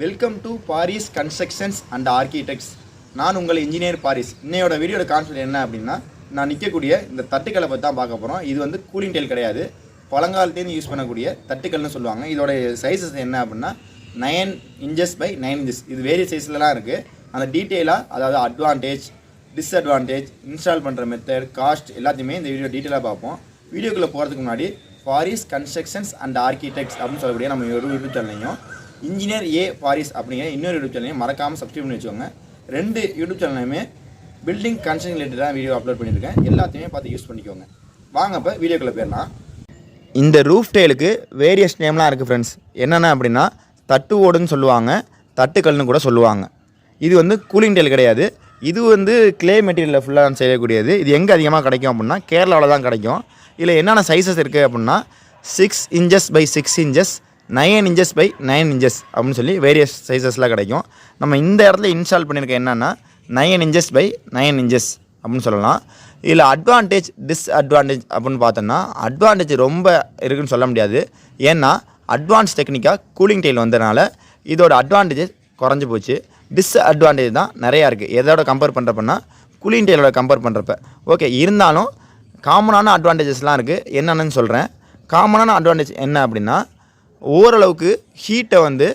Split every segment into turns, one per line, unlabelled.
Welcome to Paris constructions and architects நான் உங்கள் engineer Paris இன்னையோட வீடியோட கான்செப்ட் என்ன அப்படின்னா நான் நிற்கக்கூடிய இந்த தட்டுக்களை பற்றி தான் பார்க்க போகிறோம் இது வந்து கூலிங் டெயில் கிடையாது. பழங்காலத்துலேருந்து யூஸ் பண்ணக்கூடிய தட்டுக்கள்னு சொல்லுவாங்க. இதோட சைஸஸ் என்ன அப்படின்னா nine inches by nine inches இது வேரிய சைஸ்லலாம் இருக்குது அந்த டீட்டெயிலாக அதாவது அட்வான்டேஜ் டிஸ்அட்வான்டேஜ் இன்ஸ்டால் பண்ணுற மெத்தட் காஸ்ட் எல்லாத்தையுமே இந்த வீடியோ டீட்டெயிலாக பார்ப்போம். வீடியோக்குள்ளே போகிறதுக்கு முன்னாடி பாரிஸ் கன்ஸ்ட்ரக்ஷன்ஸ் அண்ட் ஆர்கிடெக்ட்ஸ் அப்படின்னு சொல்லக்கூடிய நம்ம ஒரு யூடியூப் சேனலையும் இன்ஜினியர் ஏ பாரிஸ் அப்படிங்கிற இன்னொரு யூடியூப் சேனலையும் மறக்காமல் சப்ஸ்கிரைப் பண்ணி வச்சுக்கோங்க. ரெண்டு யூடியூப் சேனலையுமே பில்டிங் கன்ஸ்ட்ரக்ஷன் ரிலேட்டடாக வீடியோ அப்லோட் பண்ணியிருக்கேன். எல்லாத்தையுமே பார்த்து யூஸ் பண்ணிக்கோங்க. வாங்க இப்போ வீடியோக்குள்ளே போயிடலாம். இந்த ரூஃப் டெயிலுக்கு வேரியஸ் நேம்லாம் இருக்குது ஃப்ரெண்ட்ஸ் என்னென்ன அப்படின்னா தட்டு ஓடுன்னு சொல்லுவாங்க தட்டுக்கல்னு கூட சொல்லுவாங்க. இது வந்து கூலிங் டெயில் கிடையாது. இது வந்து கிளே மெட்டீரியலில் ஃபுல்லாக செய்யக்கூடியது. இது எங்கே அதிகமாக கிடைக்கும் அப்படின்னா கேரளாவில் தான் கிடைக்கும். இதில் என்னென்ன சைஸஸ் இருக்குது அப்படின்னா six inches by six inches nine inches by nine inches அப்படின்னு சொல்லி வேரியஸ் சைஸஸ்லாம் கிடைக்கும். நம்ம இந்த இடத்துல இன்ஸ்டால் பண்ணியிருக்க என்னென்னா nine inches by nine inches அப்படின்னு சொல்லலாம். இதில் அட்வான்டேஜ் டிஸ்அட்வான்டேஜ் அப்படின்னு பார்த்தோன்னா அட்வான்டேஜ் ரொம்ப இருக்குன்னு சொல்ல முடியாது. ஏன்னா அட்வான்ஸ் டெக்னிக்காக கூலிங் டெயில் வந்ததுனால இதோட அட்வான்டேஜஸ் குறைஞ்சி போச்சு. டிஸ்அட்வான்டேஜ் தான் நிறையா இருக்குது எதோட கம்பேர் பண்ணுறப்பன்னா கூலிங் டெயிலோட கம்பேர் பண்ணுறப்ப ஓகே இருந்தாலும் காமனான அட்வான்டேஜஸ்லாம் இருக்குது என்னென்னு சொல்கிறேன் காமனான அட்வான்டேஜ் என்ன அப்படின்னா ஓரளவுக்கு ஹீட்டை வந்து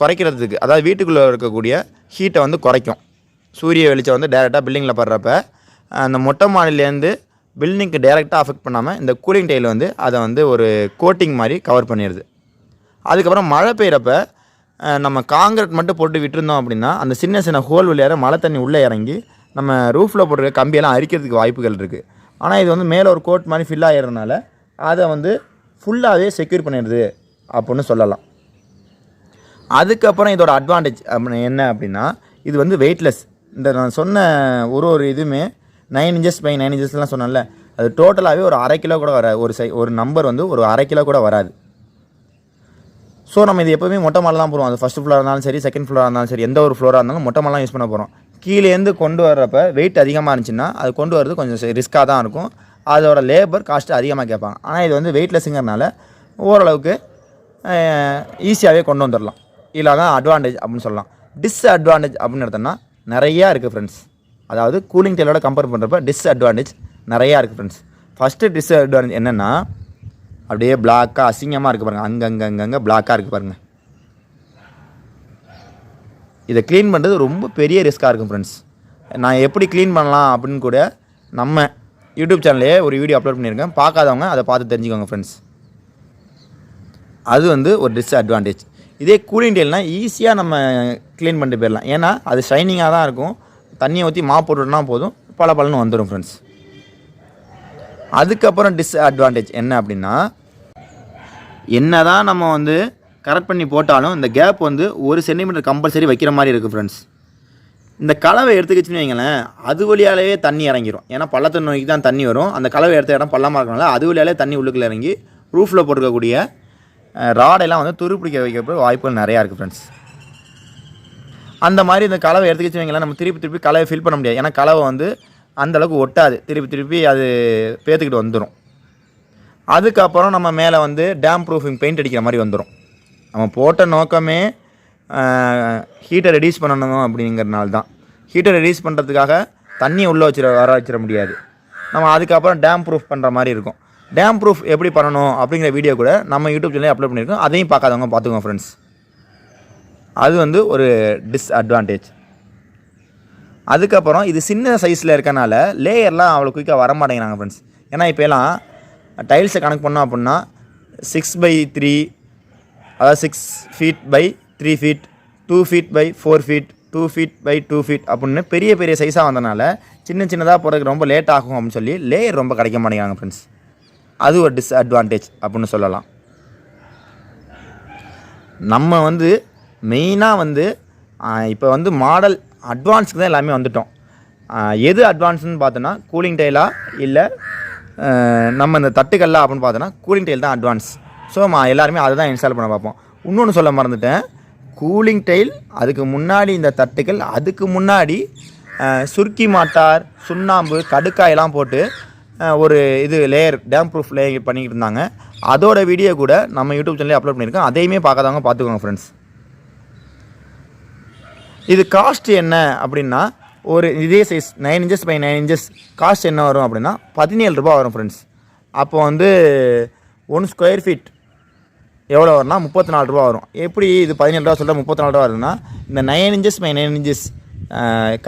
குறைக்கிறதுக்கு அதாவது வீட்டுக்குள்ளே இருக்கக்கூடிய ஹீட்டை வந்து குறைக்கும். சூரிய வெளிச்சம் வந்து டேரெக்டாக பில்டிங்கில் படுறப்ப அந்த மொட்டை மாடிலேருந்து பில்டிங்க்கு டேரெக்டாக அஃபெக்ட் பண்ணாமல் இந்த கூலிங் டைல் வந்து அதை வந்து ஒரு கோட்டிங் மாதிரி கவர் பண்ணிடுது. அதுக்கப்புறம் மழை பெய்கிறப்ப நம்ம காங்கிரட் மட்டும் போட்டு விட்டுருந்தோம் அப்படின்னா அந்த சின்ன சின்ன ஹோல் வழியாக மழை தண்ணி உள்ளே இறங்கி நம்ம ரூஃபில் போட்டிருக்க கம்பியெல்லாம் அரிக்கிறதுக்கு வாய்ப்புகள் இருக்குது ஆனால் இது வந்து மேலே ஒரு கோட் மாதிரி ஃபில் ஆகிறதுனால அதை வந்து ஃபுல்லாகவே செக்யூர் பண்ணிடுது. அப்படின்னு சொல்லலாம். அதுக்கப்புறம் இதோட அட்வான்டேஜ் அப்படின்னு என்ன அப்படின்னா இது வந்து வெயிட்லெஸ் இந்த நான் சொன்ன ஒரு ஒரு இதுவுமே நைன் இன்ச்சஸ் பை நைன் இன்ச்சஸ்லாம் சொன்னேன்ல அது டோட்டலாகவே ஒரு அரை கிலோ கூட வராது. ஒரு சை ஒரு நம்பர் வந்து ஒரு அரை கிலோ கூட வராது. ஸோ நம்ம இது எப்போவுமே மொட்டை மாலை தான் போகிறோம் அது ஃபஸ்ட் ஃப்ளோராக இருந்தாலும் சரி செகண்ட் ஃப்ளோராக இருந்தாலும் சரி எந்த ஒரு ஃப்ளோராக இருந்தாலும் மொட்டை மாலாம் யூஸ் பண்ண போகிறோம் கீழேருந்து கொண்டு வர்றப்ப வெயிட் அதிகமாக இருந்துச்சுன்னா அது கொண்டு வரது கொஞ்சம் ரிஸ்க்காக தான் இருக்கும். அதோட லேபர் காஸ்ட்டு அதிகமாக கேட்பாங்க. ஆனால் இது வந்து வெயிட்லெஸ்ஸுங்கிறனால ஓரளவுக்கு ஈஸியாகவே கொண்டு வந்துடலாம் இதில் தான் அட்வான்டேஜ் அப்படின்னு சொல்லலாம். டிஸ்அட்வான்டேஜ் அப்படின்னு எடுத்தோம்னா நிறையா இருக்குது ஃப்ரெண்ட்ஸ் அதாவது கூலிங் டெயிலோட கம்பேர் பண்ணுறப்ப டிஸ்அட்வான்டேஜ் நிறையா இருக்குது ஃப்ரெண்ட்ஸ் ஃபஸ்ட்டு டிஸ்அட்வான்டேஜ் என்னென்னா அப்படியே பிளாக்காக அசிங்கமாக இருக்குது பாருங்கள் அங்கங்கே அங்கங்கே பிளாக்காக இருக்குது பாருங்கள் இதை க்ளீன் பண்ணுறது ரொம்ப பெரிய ரிஸ்க்காக இருக்கும் ஃப்ரெண்ட்ஸ் நான் எப்படி க்ளீன் பண்ணலாம் அப்படின்னு கூட நம்ம யூடியூப் சேனல்லே ஒரு வீடியோ அப்லோட் பண்ணியிருக்கேன். பார்க்காதவங்க அதை பார்த்து தெரிஞ்சுக்கோங்க ஃப்ரெண்ட்ஸ் அது வந்து ஒரு டிஸ்அட்வான்டேஜ் இதே கூலிங் டெயில்னால் ஈஸியாக நம்ம க்ளீன் பண்ணிட்டு போயிடலாம். ஏன்னா அது ஷைனிங்காக தான் இருக்கும். தண்ணியை ஊற்றி மா போட்டுட்டோம்னா போதும். பல பலன்னு வந்துடும் ஃப்ரெண்ட்ஸ் அதுக்கப்புறம் டிஸ்அட்வான்டேஜ் என்ன அப்படின்னா என்ன தான் நம்ம வந்து கரெக்ட் பண்ணி போட்டாலும் இந்த கேப் வந்து ஒரு சென்டிமீட்டர் கம்பல்சரி வைக்கிற மாதிரி இருக்குது ஃப்ரெண்ட்ஸ் இந்த கலவை எடுத்துக்கிச்சுன்னு வைங்களேன் அது வழியாலேயே தண்ணி இறங்கிடும் ஏன்னா பள்ளத்தை நோக்கி தான் தண்ணி வரும். அந்த கலவை எடுத்த இடம் பள்ளமாக இருக்கனால அது வழியாலே தண்ணி உள்ளுக்குள்ள இறங்கி ரூஃபில் போட்டிருக்கக்கூடிய ராடெல்லாம் வந்து துருப்பிடிக்க வைக்கிறப்ப வாய்ப்புகள் நிறையா இருக்குது ஃப்ரெண்ட்ஸ் அந்த மாதிரி இந்த கலவை எடுத்துக்கிச்சு வைங்களேன் நம்ம திருப்பி திருப்பி கலவை ஃபில் பண்ண முடியாது. ஏன்னா கலவை வந்து அந்தளவுக்கு ஒட்டாது. திருப்பி திருப்பி அது பேத்துக்கிட்டு வந்துடும் அதுக்கப்புறம் நம்ம மேலே வந்து டேம் ப்ரூஃபிங் பெயிண்ட் அடிக்கிற மாதிரி வந்துடும் நம்ம போட்ட நோக்கமே ஹீட்டை ரெடியூஸ் பண்ணணும் அப்படிங்கிறனால தான். ஹீட்டை ரெடியூஸ் பண்ணுறதுக்காக தண்ணியை உள்ளே வச்சிட வர வச்சிட முடியாது. நம்ம அதுக்கப்புறம் டேம் ப்ரூஃப் பண்ணுற மாதிரி இருக்கும். டேம் ப்ரூஃப் எப்படி பண்ணணும் அப்படிங்கிற வீடியோ கூட நம்ம யூடியூப் சேனலே அப்லோட் பண்ணியிருக்கோம். அதையும் பார்க்காதவங்க பார்த்துக்கோங்க ஃப்ரெண்ட்ஸ் அது வந்து ஒரு டிஸ்அட்வான்டேஜ் அதுக்கப்புறம் இது சின்ன சைஸில் இருக்கனால லேயர்லாம் அவ்வளோ குயிக்காக வர மாட்டேங்கிறாங்க ஃப்ரெண்ட்ஸ் ஏன்னா இப்போ எல்லாம் டைல்ஸை கணக்கு பண்ணோம் அப்படின்னா சிக்ஸ் பை த்ரீ அதாவது six feet by three feet two feet by four feet two feet by two feet அப்படின்னு பெரிய பெரிய சைஸாக வந்தனால சின்ன சின்னதாக போகிறதுக்கு ரொம்ப லேட் ஆகும் அப்படின்னு சொல்லி லேயர் ரொம்ப கிடைக்க மாட்டேங்கிறாங்க ஃப்ரெண்ட்ஸ் அது ஒரு டிஸ்அட்வான்டேஜ் அப்படின்னு சொல்லலாம். நம்ம வந்து மெயினாக வந்து இப்போ வந்து மாடல் அட்வான்ஸுக்கு தான் எல்லாமே வந்துட்டோம். எது அட்வான்ஸ்னு பார்த்தோன்னா கூலிங் டெயிலா இல்லை நம்ம இந்த தட்டுக்கல்லா அப்படின்னு பார்த்தோன்னா கூலிங் டெய்ல் தான் அட்வான்ஸ் ஸோ எல்லாருமே அதை தான் இன்ஸ்டால் பண்ண பார்ப்போம். இன்னொன்று சொல்ல மறந்துட்டேன். கூலிங் டெயில் அதுக்கு முன்னாடி இந்த தட்டுகள் அதுக்கு முன்னாடி சுருக்கி மாட்டார் சுண்ணாம்பு கடுக்காயெல்லாம் போட்டு ஒரு இது லேயர் டேம் ப்ரூஃப் லேயர் பண்ணிக்கிட்டு இருந்தாங்க. அதோட வீடியோ கூட நம்ம யூடியூப் சேனலே அப்லோட் பண்ணியிருக்கோம். அதையுமே பார்க்காதவங்க பார்த்துக்கோங்க ஃப்ரெண்ட்ஸ் இது காஸ்ட் என்ன அப்படின்னா ஒரு இதே size nine inches by nine inches cost என்ன வரும் அப்படின்னா பதினேழு ரூபா வரும் ஃப்ரெண்ட்ஸ் அப்போ வந்து ஒன் ஸ்கொயர் ஃபீட் எவ்வளோ வரும்னா முப்பத்தி நாலு ரூபா வரும். எப்படி இது பதினேழு ரூபா சொல்ல முப்பத்தி நாலு ரூபா வருதுன்னா இந்த nine inches by nine inches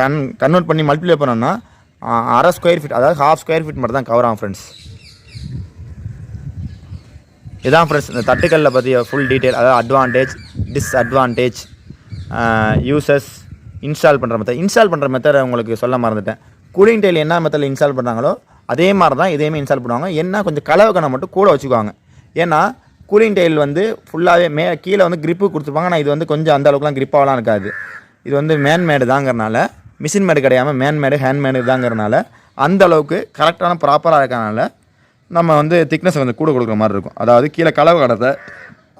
gun convert பண்ணி மல்டிப்ளை பண்ணோம்னா அரை ஸ்கொயர் ஃபீட் அதாவது ஹாஃப் ஸ்கொயர் ஃபீட் மட்டும் தான் கவர் ஆகும் ஃப்ரெண்ட்ஸ் இதான் ஃப்ரெண்ட்ஸ் இந்த தட்டுக்கல்லில் பற்றி ஃபுல் டீட்டெயில் அதாவது அட்வான்டேஜ் டிஸ்அட்வான்டேஜ் யூசஸ் இன்ஸ்டால் பண்ணுற மெத்தட் இன்ஸ்டால் பண்ணுற மெத்தட் உங்களுக்கு சொல்ல மறந்துட்டேன். கூலிங் டெயில் என்ன மெத்தடில் இன்ஸ்டால் பண்ணுறாங்களோ அதே மாதிரி தான் இதையுமே இன்ஸ்டால் பண்ணுவாங்க. என்ன கொஞ்சம் கலவை கணம் மட்டும் கூட வச்சுக்குவாங்க. ஏன்னா கூலிங் டெயில் வந்து ஃபுல்லாகவே மே கீழே வந்து கிரிப்பு கொடுத்துருப்பாங்க. ஆனால் இது வந்து கொஞ்சம் அந்த அளவுக்குலாம் கிரிப்பாகலாம் இருக்காது. இது வந்து மேன்மேடு தாங்கிறனால மிஷின் மேடு கிடையாமல் மேன்மேடு ஹேண்ட்மேடு தாங்கிறனால அந்த அளவுக்கு கரெக்டான ப்ராப்பராக இருக்கனால நம்ம வந்து திக்னஸ் வந்து கூட கொடுக்குற மாதிரி இருக்கும். அதாவது கீழே கலவை கடத்தை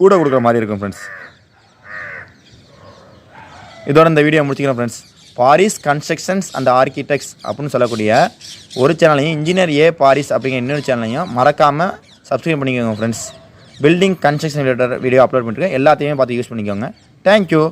கூட கொடுக்குற மாதிரி இருக்கும் ஃப்ரெண்ட்ஸ் இதோட இந்த வீடியோ முடிச்சுக்கிறேன் friends Paris constructions and architects அப்படின்னு சொல்லக்கூடிய ஒரு சேனலையும் இன்ஜினியர் ஏ பாரிஸ் அப்படிங்கிற இன்னொரு சேனலையும் மறக்காமல் சப்ஸ்கிரைப் பண்ணிக்கோங்க friends building construction related video upload பண்ணிருக்கேன். எல்லாத்தையுமே பார்த்து யூஸ் பண்ணிக்கோங்க. தேங்க்யூ